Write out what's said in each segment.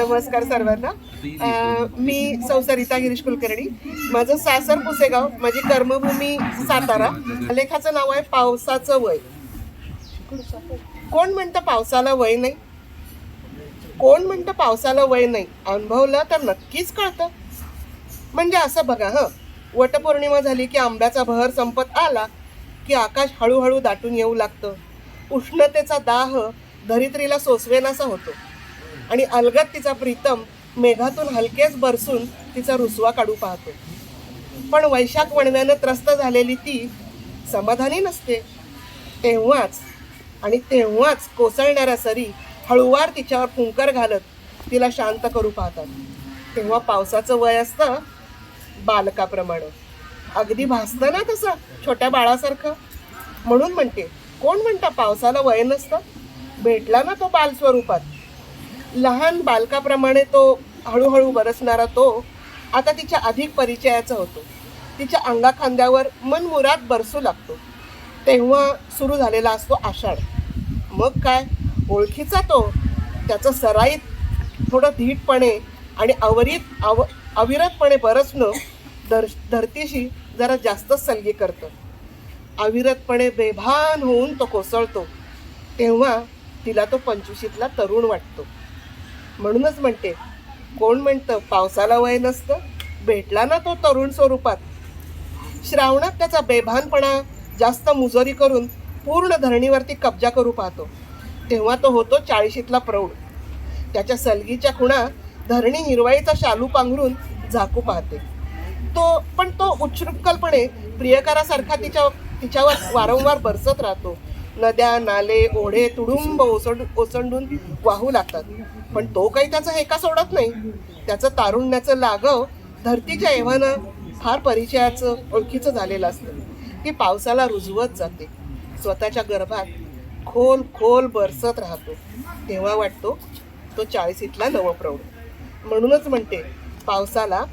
नमस्कार सर्वांना. मी सौ सरिता गिरीश कुलकर्णी. माझं सासर पुसेगाव माझी कर्मभूमी सातारा. लेखाचं नाव आहे पावसाचं वय. कोण म्हणतं पावसाला वय नाही? कोण म्हणतं पावसाला वय नाही? अनुभवलं तर नक्कीच कळतं. म्हणजे असं बघा हं. वटपौर्णिमा झाली की आंब्याचा बहर संपत आला की आकाश हळूहळू दाटून येऊ लागतं. उष्णतेचा दाह धरित्रीला सोसवेनासा होतो. आणि अलगत तिचा प्रीतम मेघातून हलकेच बरसून तिचा रुसवा काढू पाहतो पण वैशाख वणव्यानं त्रस्त झालेली ती समाधानी नसते. तेव्हाच आणि तेव्हाच कोसळणाऱ्या सरी हळूवार तिच्यावर फुंकर घालत तिला शांत करू पाहतात. तेव्हा पावसाचं वय असतं बालकाप्रमाणे. अगदी भासतं ना तसं छोट्या बाळासारखं. म्हणून म्हणते कोण म्हणता पावसाला वय नसतं? भेटला ना तो बाल स्वरूपात लहान बालकाप्रमाणे तो हळूहळू बरसणारा तो आता तिच्या अधिक परिचयाचा होतो. तिच्या अंगाखांद्यावर मनमुरात बरसू लागतो. तेव्हा सुरू झालेला असतो आषाढ. मग काय? ओळखीचा तो. त्याचं सराईत थोडं धीटपणे आणि अवरीत अव अविरतपणे बरसणं दर धरतीशी जरा जास्तच सलगी करतं. अविरतपणे बेभान होऊन तो कोसळतो. तेव्हा तिला तो पंचवीशीतला तरुण वाटतो. म्हणूनच म्हणते कोण म्हणतं पावसाला वय नसतं भेटला ना तो तरुण स्वरूपात. श्रावणात त्याचा बेभानपणा जास्त मुजोरी करून पूर्ण धरणीवरती कब्जा करू पाहतो. तेव्हा तो होतो चाळीशीतला प्रौढ. त्याच्या सलगीच्या खुणा धरणी हिरवाईचा शालू पांघरून झाकू पाहते. तो पण तो उच्छृंखलपणे प्रियकारासारखा तिच्या तिच्यावर वारंवार बरसत राहतो. नद्या नाले ओढे तुडुंब ओसंड ओसंडून वाहू लागतात. पण तो काही त्याचा हेका सोडत नाही. त्याचं तारुण्याचं लागव धरतीच्या एव्हानं फार परिचयाचं ओळखीचं झालेलं असतं. ती पावसाला रुजवत जाते. स्वतःच्या गर्भात खोल खोल बरसत राहतो. तेव्हा वाटतो तो चाळीसीतला नवप्रौढ. म्हणूनच म्हणते पावसाला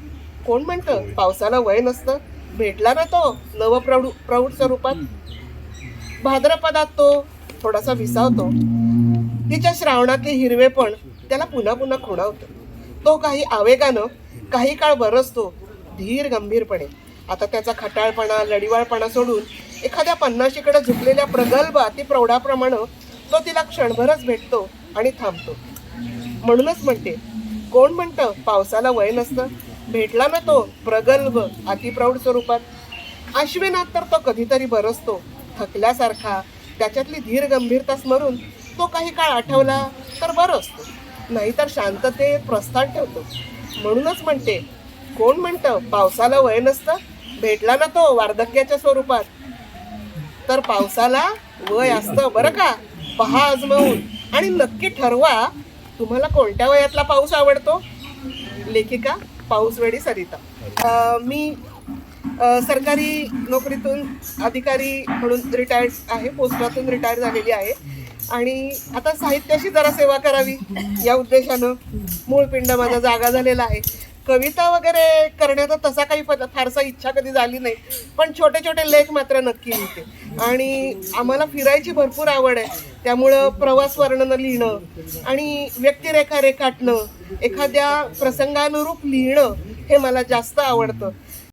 कोण म्हणतं? पावसाला वय नसतं. भेटला ना तो नवप्रौढ प्रौढ स्वरूपात. भाद्रपदात तो थोडासा विसावतो. तिच्या श्रावणातले हिरवेपण त्याला पुन्हा पुन्हा खुणावतं. तो काही आवेगानं काही काळ बरसतो धीर गंभीरपणे. आता त्याचा खटाळपणा लढिवाळपणा सोडून एखाद्या पन्नाशीकडे झुकलेल्या प्रगल्भ अतिप्रौढाप्रमाणे तो तिला क्षणभरच भेटतो आणि थांबतो. म्हणूनच म्हणते कोण म्हणतं पावसाला वय नसतं? भेटला ना तो प्रगल्भ अतिप्रौढ स्वरूपात. आश्विनात तर तो कधीतरी बरसतो. थकल्यासारखा त्याच्यातली धीर गंभीरता स्मरून तो काही काळ आठवला तर बरं असतो. नाहीतर शांततेत प्रस्थान ठेवतो. म्हणूनच म्हणते कोण म्हणतं पावसाला वय नसतं? भेटला ना तो वार्धक्याच्या स्वरूपात. तर पावसाला वय असतं बरं का? पहा आजमावून. आणि नक्की ठरवा तुम्हाला कोणत्या वयातला पाऊस आवडतो? लेखिका पाऊसवेडी सरिता. मी सरकारी नोकरीतून अधिकारी म्हणून रिटायर्ड आहे पोस्टातून रिटायर झालेली आहे. आणि आता साहित्याशी जरा सेवा करावी या उद्देशानं मूळ पिंड माझा जागा झालेला आहे. कविता वगैरे करण्याचा तसा काही पद फारसा इच्छा कधी झाली नाही पण छोटे छोटे लेख मात्र नक्की लिहिते. आणि आम्हाला फिरायची भरपूर आवड आहे त्यामुळं प्रवास वर्णनं लिहिणं आणि व्यक्तिरेखा रेखाटणं एखाद्या प्रसंगानुरूप लिहिणं हे मला जास्त आवडतं.